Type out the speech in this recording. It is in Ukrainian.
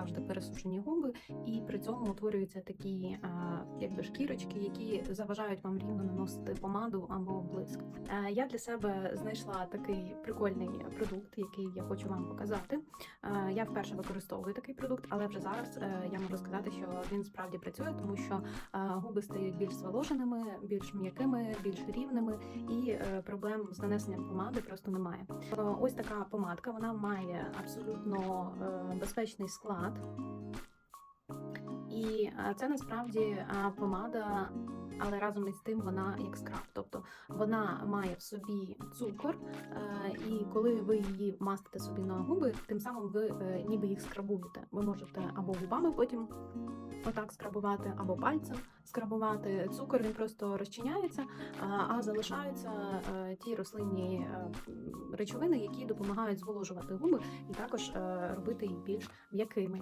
завжди пересушені губи, і при цьому утворюються такі якби шкірочки, які заважають вам рівно наносити помаду або блиск. Я для себе знайшла такий прикольний продукт, який я хочу вам показати. Я вперше використовую такий продукт, але вже зараз е, я можу сказати, що він справді працює, тому що губи стають більш зволоженими, більш м'якими, більш рівними, і е, проблем з нанесенням помади просто немає. Ось така помадка, вона має абсолютно е, безпечний склад. Park І це насправді помада, але разом із тим вона як скраб. Тобто вона має в собі цукор, е, і коли ви її мастите собі на губи, тим самим ви е, ніби їх скрабуєте. Ви можете або губами потім отак скрабувати, або пальцем скрабувати. Цукор він просто розчиняється, а, залишаються е, ті рослинні речовини, які допомагають зволожувати губи і також робити їх більш м'якими.